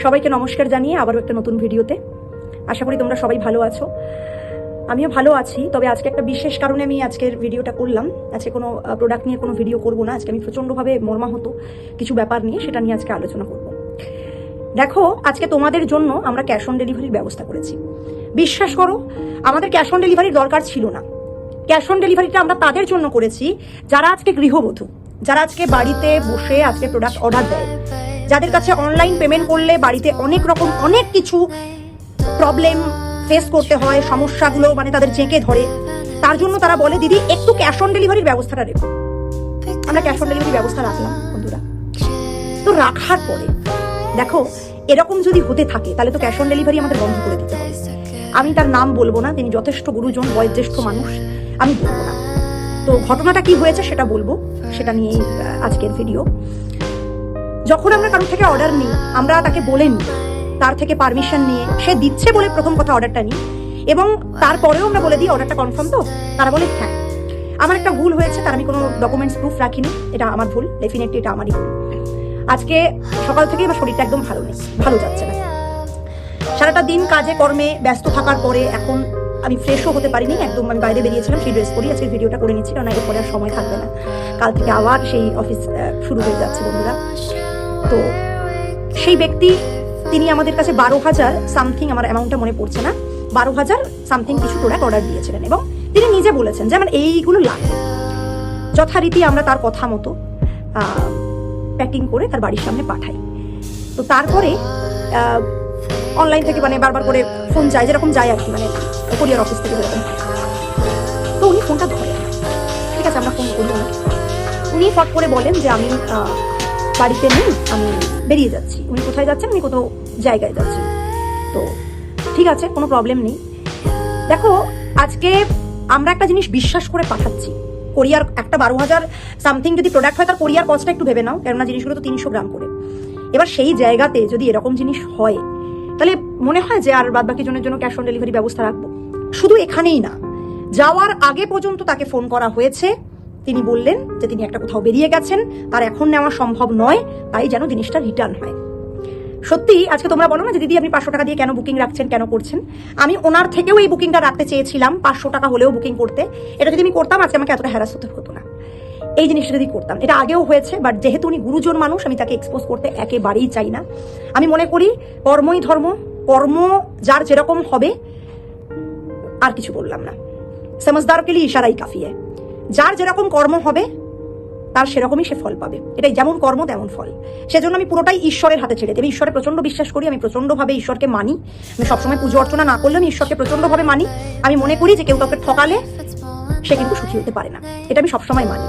সবাইকে নমস্কার জানিয়ে আবারও একটা নতুন ভিডিওতে। আশা করি তোমরা সবাই ভালো আছো। আমিও ভালো আছি, তবে আজকে একটা বিশেষ কারণে আমি আজকের ভিডিওটা করলাম। আজকে কোনো প্রোডাক্ট নিয়ে কোনো ভিডিও করব না। আজকে আমি প্রচণ্ডভাবে মর্মাহত কিছু ব্যাপার নিয়ে সেটা নিয়ে আজকে আলোচনা করব। দেখো, আজকে তোমাদের জন্য আমরা ক্যাশ অন ডেলিভারির ব্যবস্থা করেছি। বিশ্বাস করো, আমাদের ক্যাশ অন ডেলিভারির দরকার ছিল না। ক্যাশ অন ডেলিভারিটা আমরা তাদের জন্য করেছি, যারা আজকে গৃহবধূ, যারা আজকে বাড়িতে বসে আজকে প্রোডাক্ট অর্ডার দেয়। যাদের কাছে অনলাইন পেমেন্ট করলে বাড়িতে অনেক রকম, অনেক কিছু প্রবলেম ফেস করতে হয়, সমস্যাগুলো মানে তাদের জেঁকে ধরে। তার জন্য তারা বলে, দিদি, একটু ক্যাশ অন ডেলিভারির ব্যবস্থাটা রেখো আমরা ক্যাশ অন ডেলিভারি ব্যবস্থা রাখলাম, বন্ধুরা। তো রাখার পরে, দেখো, এরকম যদি হতে থাকে, তাহলে তো ক্যাশ অন ডেলিভারি আমাদের বন্ধ করে দিতে হবে। আমি তার নাম বলব না, তিনি যথেষ্ট গুরুজন, বয়োজ্যেষ্ঠ মানুষ, আমি বলব না। তো ঘটনাটা কি হয়েছে সেটা বলব, সেটা নিয়েই আজকের ভিডিও যখন আমরা কারোর থেকে অর্ডার নিই, আমরা তাকে বলে নিই, তার থেকে পারমিশন নিয়ে, সে দিচ্ছে বলে প্রথম কথা অর্ডারটা নিই এবং তারপরেও আমরা বলে দিই অর্ডারটা কনফার্ম তো, তারা বলে হ্যাঁ। আমার একটা ভুল হয়েছে, তার আমি কোনো ডকুমেন্টস প্রুফ রাখিনি, এটা আমার ভুল ডেফিনেটলি এটা আমারই ভুল। আজকে সকাল থেকেই আমার শরীরটা একদম ভালো নেই, ভালো যাচ্ছে না। সারাটা দিন কাজে, কর্মে ব্যস্ত থাকার পরে এখন আমি ফ্রেশও হতে পারিনি, একদম আমি বাইরে বেরিয়েছিলাম, সেই ড্রেস পরি আজকে ভিডিওটা করে নিচ্ছি, কারণ এরপরে আর সময় থাকবে না। কাল থেকে আবার সেই অফিস শুরু হয়ে যাচ্ছে বন্ধুরা। তো সেই ব্যক্তি, তিনি আমাদের কাছে বারো হাজার সামথিং আমার অ্যামাউন্টটা মনে পড়ছে না, বারো হাজার সামথিং কিছু প্রোডাক্ট অর্ডার দিয়েছিলেন এবং তিনি নিজে বলেছেন যে, আমার এইগুলো লাগবে যথারীতি আমরা তার কথা মতো প্যাকিং করে তার বাড়ির সামনে পাঠাই। তো তারপরে অনলাইন থেকে মানে বারবার করে ফোন যায়, যেরকম যায় আর কি মানে কোরিয়ার অফিস থেকে যেরকম তো উনি ফোনটা ধরেন। ঠিক আছে, আমরা ফোন করি উনি ফট করে বলেন যে, আমি বাড়িতে নেই, আমি বেরিয়ে যাচ্ছি। উনি কোথায় যাচ্ছেন উনি কোথাও জায়গায় যাচ্ছেন তো ঠিক আছে, কোনো প্রবলেম নেই। দেখো, আজকে আমরা একটা জিনিস বিশ্বাস করে পাঠাচ্ছি। কোরিয়ার একটা বারো হাজার সামথিং যদি প্রোডাক্ট হয়, তার কোরিয়ার কস্টটা একটু ভেবে নাও, কেননা জিনিসগুলো তো তিনশো গ্রাম করে। এবার সেই জায়গাতে যদি এরকম জিনিস হয়, তাহলে মনে হয় যে আর বাদ বাকি জনের জন্য ক্যাশ অন ডেলিভারি ব্যবস্থা রাখব। শুধু এখানেই না, যাওয়ার আগে পর্যন্ত তাকে ফোন করা হয়েছে। তিনি বললেন যে তিনি একটা কোথাও বেরিয়ে গেছেন, তার এখন নেওয়া সম্ভব নয়, তাই যেন জিনিসটা রিটার্ন হয়। সত্যি, আজকে তোমরা বলো না যে দিদি আপনি পাঁচশো টাকা দিয়ে কেন বুকিং রাখছেন, কেন করছেন? আমি ওনার থেকেও এই বুকিংটা রাখতে চেয়েছিলাম, পাঁচশো টাকা হলেও বুকিং করতে। এটা যদি আমি করতাম, আজকে আমাকে এতটা হ্যারাস হতে হতো না। এই জিনিসটা যদি করতাম, এটা আগেও হয়েছে বাট যেহেতু উনি গুরুজন মানুষ, আমি তাকে এক্সপোজ করতে একেবারেই চাই না। আমি মনে করি, কর্মই ধর্ম, কর্ম যার যেরকম হবে, আর কিছু বললাম না। সমজদারকে ইশারাই কাফিয়ে। যার যেরকম কর্ম হবে, তার সেরকমই সে ফল পাবে। এটাই যেমন কর্ম, তেমন ফল। সেজন্য আমি পুরোটাই ঈশ্বরের হাতে ছেড়ে দেবো। ঈশ্বরে প্রচণ্ড বিশ্বাস করি, আমি প্রচন্ডভাবে ঈশ্বরকে মানি। আমি সবসময় পুজো অর্চনা না করলেও আমি ঈশ্বরকে প্রচন্ডভাবে মানি। আমি মনে করি যে কেউ কাউকে ঠকালে সে কিন্তু সুখী হতে পারে না। এটা আমি সবসময় মানি।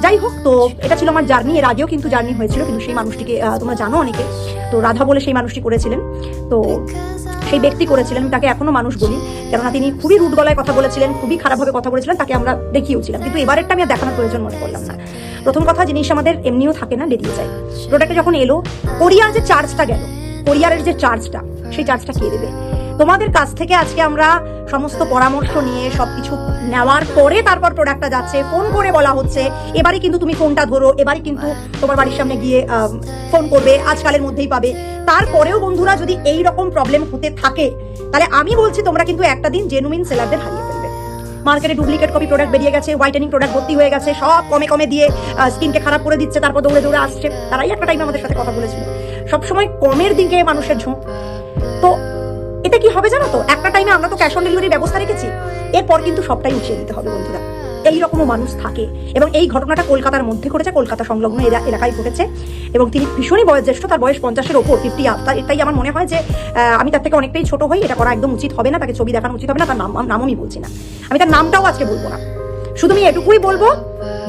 যাই হোক, তো এটা ছিল আমার জার্নি। এর আগেও কিন্তু জার্নি হয়েছিল, কিন্তু সেই মানুষটিকে তোমরা জানো অনেকে। তো রাধা বলে সেই মানুষটি করেছিলেন। তো সেই ব্যক্তি করেছিলেন তাকে এখনও মানুষ বলি। কেননা তিনি খুবই রুট গলায় কথা বলেছিলেন, খুবই খারাপভাবে কথা বলেছিলেন, তাকে আমরা দেখিয়েওছিলাম কিন্তু এবারেরটা আমি দেখানোর প্রয়োজন মনে করলাম না। প্রথম কথা, জিনিস আমাদের এমনিও থাকে না, বেরিয়ে যায়। প্রোডাক্টটা যখন এলো, কোরিয়ার যে চার্জটা গেল, কোরিয়ারের যে চার্জটা সেই চার্জটা কে দেবে? তোমাদের কাছ থেকে আজকে আমরা সমস্ত পরামর্শ নিয়ে সবকিছু নেওয়ার পরে তারপর প্রোডাক্টটা যাচ্ছে। ফোন করে বলা হচ্ছে, এবারে কিন্তু তুমি ফোনটা ধরো, এবারে কিন্তু তোমার বাড়ির সামনে গিয়ে ফোন করবে, আজকালের মধ্যেই পাবে। তারপরেও বন্ধুরা যদি এই রকম প্রবলেম হতে থাকে, তাহলে আমি বলছি তোমরা কিন্তু একটা দিন জেনুইন সেলারদের হারিয়ে ফেলবে। মার্কেটে ডুপ্লিকেট কপি প্রোডাক্ট বেরিয়ে গেছে হোয়াইটেনিং প্রোডাক্ট ভর্তি হয়ে গেছে, সব কমে কমে দিয়ে স্কিনকে খারাপ করে দিচ্ছে, তারপর দৌড়ে দৌড়ে আসছে। তারাই একটা টাইম আমাদের সাথে কথা বলেছিল। সবসময় কমের দিকে মানুষের ঝোঁক। তো এতে কি হবে জানো তো? একটা টাইমে আমরা তো ক্যাশ অন ডেলিভারি ব্যবস্থা রেখেছি। এরপর কিন্তু সবটাই উঠিয়ে দিতে হবে বন্ধুরা। এই রকমও মানুষ থাকে। এবং এই ঘটনাটা কলকাতার মধ্যে ঘটেছে। কলকাতা সংলগ্ন এলাকায় ঘটেছে। এবং তিনি ভীষণই বয়োজ্যেষ্ঠ। তার বয়স পঞ্চাশের ওপর ফিফটি আপ তার এটাই আমার মনে হয় যে আমি তার থেকে অনেকটাই ছোট হই। এটা করা একদম উচিত হবে না। তাকে ছবি দেখানো উচিত হবে না। তার নাম নামও আমি বলছি না। আমি তার নামটাও আজকে বলব না। শুধু আমি এটুকুই বলব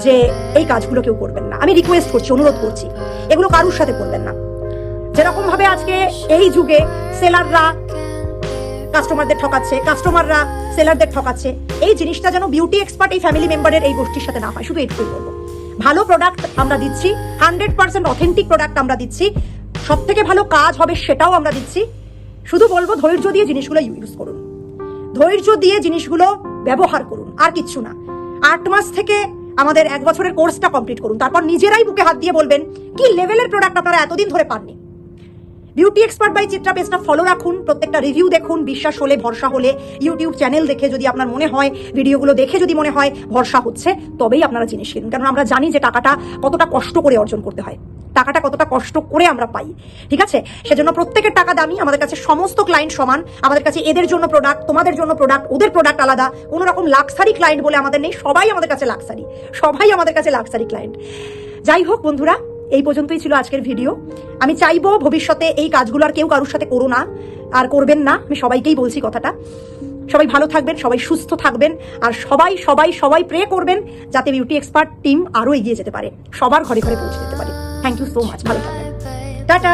যে, এই কাজগুলো কেউ করবেন না। আমি রিকোয়েস্ট করছি, অনুরোধ করছি। এগুলো কারুর সাথে করবেন না। যেরকম ভাবে আজকে এই যুগে সেলাররা কাস্টমারদের ঠকাচ্ছে কাস্টমাররা সেলারদের ঠকাচ্ছে, এই জিনিসটা যেন বিউটি এক্সপার্ট এই ফ্যামিলি মেম্বারের এই গোষ্ঠীর সাথে না হয়। শুধু এটুকুই বলব। ভালো প্রোডাক্ট আমরা দিচ্ছি হান্ড্রেড পার্সেন্ট অথেন্টিক প্রোডাক্ট আমরা দিচ্ছি সব থেকে ভালো কাজ হবে সেটাও আমরা দিচ্ছি। শুধু বলব ধৈর্য দিয়ে জিনিসগুলো ইউজ করুন। ধৈর্য দিয়ে জিনিসগুলো ব্যবহার করুন, আর কিচ্ছু না। আট মাস থেকে আমাদের এক বছরের কোর্সটা কমপ্লিট করুন। তারপর নিজেরাই বুকে হাত দিয়ে বলবেন, কি লেভেলের প্রোডাক্ট আপনারা এতদিন ধরে পাননি? বিউটি এক্সপার্ট বাই চিত্রা পেজটা ফলো রাখুন, প্রত্যেকটা রিভিউ দেখুন, বিশ্বাস হলে, ভরসা হলে ইউটিউব চ্যানেল দেখে যদি আপনার মনে হয় ভিডিওগুলো দেখে যদি মনে হয়, ভরসা হচ্ছে, তবেই আপনারা জিনিস কিনুন কারণ আমরা জানি যে টাকাটা কতটা কষ্ট করে অর্জন করতে হয়। টাকাটা কতটা কষ্ট করে আমরা পাই। ঠিক আছে? সেজন্য প্রত্যেকের টাকা দামি, আমাদের কাছে সমস্ত ক্লায়েন্ট সমান, আমাদের কাছে এদের জন্য প্রোডাক্ট তোমাদের জন্য প্রোডাক্ট ওদের প্রোডাক্ট আলাদা। কোনো রকম লাক্সারি ক্লায়েন্ট বলে আমাদের নেই, সবাই আমাদের কাছে লাক্সারি সবাই আমাদের কাছে লাক্সারি ক্লায়েন্ট যাই হোক বন্ধুরা এই পর্যন্তই ছিল আজকের ভিডিও আমি চাইব ভবিষ্যতে এই কাজগুলো আর কেউ কারোর সাথে করো না আর করবেন না। আমি সবাইকেই বলছি কথাটা। সবাই ভালো থাকবেন সবাই সুস্থ থাকবেন আর সবাই সবাই সবাই প্রে করবেন যাতে বিউটি এক্সপার্ট টিম আরও এগিয়ে যেতে পারে। সবার ঘরে ঘরে পৌঁছে যেতে পারে। থ্যাংক ইউ সো মাচ ভালো থাকবেন। টাটা।